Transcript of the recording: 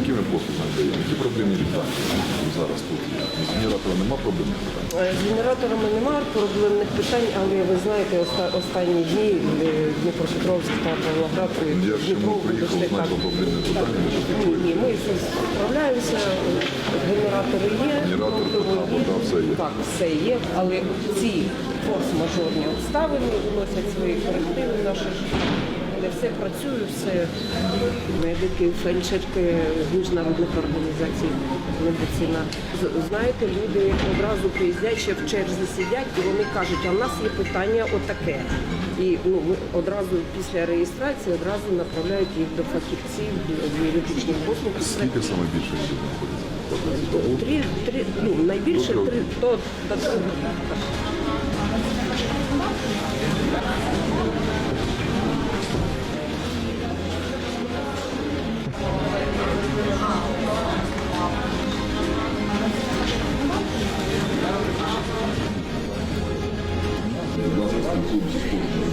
Якими оліви. Надаємо? Які проблемні літаки зараз тут? З генератором немає проблемних питань? Е, з генераторами немає проблемних питань, але ви знаєте, оста- останні дні е, та Павлоград Я ж чому Дніпро приїхав, вийшли знайшов так. проблемні питання, Ні, ми з справляємося генератори є, Генератор, вода, вода, все є. Так, все є, але ці форс-мажорні обставини вносять свої корективи в все працює, все медики, фельдшерки, міжнародних організацій, медицина. Знаєте, люди одразу приїздять, ще в черзі сидять, і вони кажуть, а в нас є питання отаке. І ну, ми одразу після реєстрації одразу направляють їх до фахівців, до юридичних послуг. Скільки саме більше знаходиться? Три, три, ну, найбільше три, то, то, Будь 环境是不一。